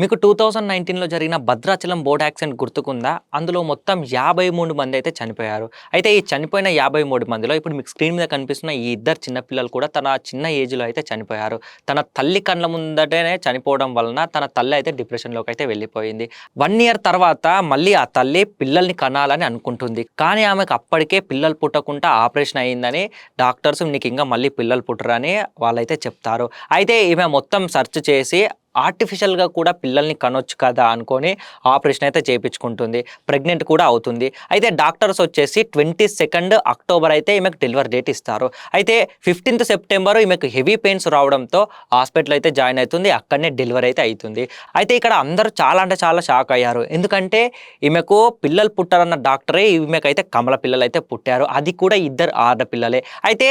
మీకు two thousand నైన్టీన్లో జరిగిన భద్రాచలం బోట్ యాక్సిడెంట్ గుర్తుకుందా? అందులో మొత్తం యాభై మూడు మంది అయితే చనిపోయారు. అయితే ఈ చనిపోయిన యాభై మూడు మందిలో ఇప్పుడు మీకు స్క్రీన్ మీద కనిపిస్తున్న ఈ ఇద్దరు చిన్నపిల్లలు కూడా తన చిన్న ఏజ్లో అయితే చనిపోయారు. తన తల్లి కళ్ళ ముందటనే చనిపోవడం వలన తన తల్లి అయితే డిప్రెషన్లోకి అయితే వెళ్ళిపోయింది. వన్ ఇయర్ తర్వాత మళ్ళీ ఆ తల్లి పిల్లల్ని కనాలని అనుకుంటుంది. కానీ ఆమెకు అప్పటికే పిల్లలు పుట్టకుండా ఆపరేషన్ అయ్యిందని డాక్టర్స్ నీకు ఇంకా మళ్ళీ పిల్లలు పుట్టరని వాళ్ళైతే చెప్తారు. అయితే ఈమె మొత్తం సెర్చ్ చేసి ఆర్టిఫిషియల్గా కూడా పిల్లల్ని కనొచ్చు కదా అనుకొని ఆపరేషన్ అయితే చేయించుకుంటుంది ప్రెగ్నెంట్ కూడా అవుతుంది. అయితే డాక్టర్స్ వచ్చేసి ట్వంటీ సెకండ్ అక్టోబర్ అయితే ఈమెకు డెలివరీ డేట్ ఇస్తారు. అయితే ఫిఫ్టీన్త్ సెప్టెంబర్ ఈమెకు హెవీ పెయిన్స్ రావడంతో హాస్పిటల్ అయితే జాయిన్ అవుతుంది. అక్కడనే డెలివరీ అయితే అవుతుంది. అయితే ఇక్కడ అందరూ చాలా అంటే చాలా షాక్ అయ్యారు. ఎందుకంటే ఈమెకు పిల్లలు పుట్టారన్న డాక్టరే ఈమెకైతే కమల పిల్లలు అయితే పుట్టారు. అది కూడా ఇద్దరు ఆడపిల్లలే. అయితే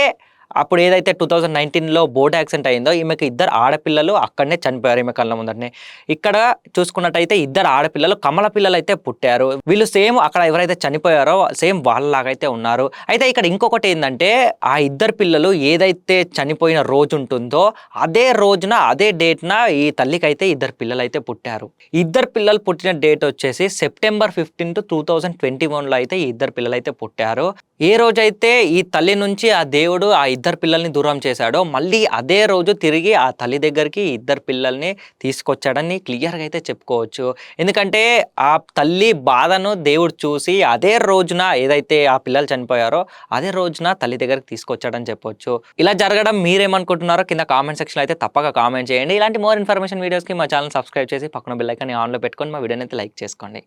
అప్పుడు ఏదైతే టూ థౌజండ్ నైన్టీన్లో బోర్డ్ యాక్సిడెంట్ అయిందో ఈమెకి ఇద్దరు ఆడపిల్లలు అక్కడనే చనిపోయారు ఈమె కళ్ళ ముందరనే ఇక్కడ చూసుకున్నట్టయితే ఇద్దరు ఆడపిల్లలు కమల పిల్లలు అయితే పుట్టారు. వీళ్ళు సేమ్ అక్కడ ఎవరైతే చనిపోయారో సేమ్ వాళ్ళలాగైతే ఉన్నారు. అయితే ఇక్కడ ఇంకొకటి ఏంటంటే ఆ ఇద్దరు పిల్లలు ఏదైతే చనిపోయిన రోజు ఉంటుందో అదే రోజున అదే డేట్న ఈ తల్లికి అయితే ఇద్దరు పిల్లలు అయితే పుట్టారు. ఇద్దరు పిల్లలు పుట్టిన డేట్ వచ్చేసి September fifteenth two thousand twenty వన్లో అయితే ఈ ఇద్దరు పిల్లలు అయితే పుట్టారు. ఏ రోజైతే ఈ తల్లి నుంచి ఆ దేవుడు ఆ ఇద్దరు పిల్లల్ని దూరం చేశాడో మళ్ళీ అదే రోజు తిరిగి ఆ తల్లి దగ్గరికి ఇద్దరు పిల్లల్ని తీసుకొచ్చాడని క్లియర్గా అయితే చెప్పుకోవచ్చు. ఎందుకంటే ఆ తల్లి బాధను దేవుడు చూసి అదే రోజున ఏదైతే ఆ పిల్లలు చనిపోయారో అదే రోజున తల్లి దగ్గరికి తీసుకొచ్చాడని చెప్పొచ్చు. ఇలా జరగడం మీరేమనుకుంటున్నారో కింద కామెంట్ సెక్షన్లో అయితే తప్పక కామెంట్ చేయండి. ఇలాంటి మోర్ ఇన్ఫర్మేషన్ వీడియోస్కి మా ఛానల్ సబ్స్క్రైబ్ చేసి పక్కన బెల్ ఆన్లో పెట్టుకొని మా వీడియోని అయితే లైక్ చేసుకోండి.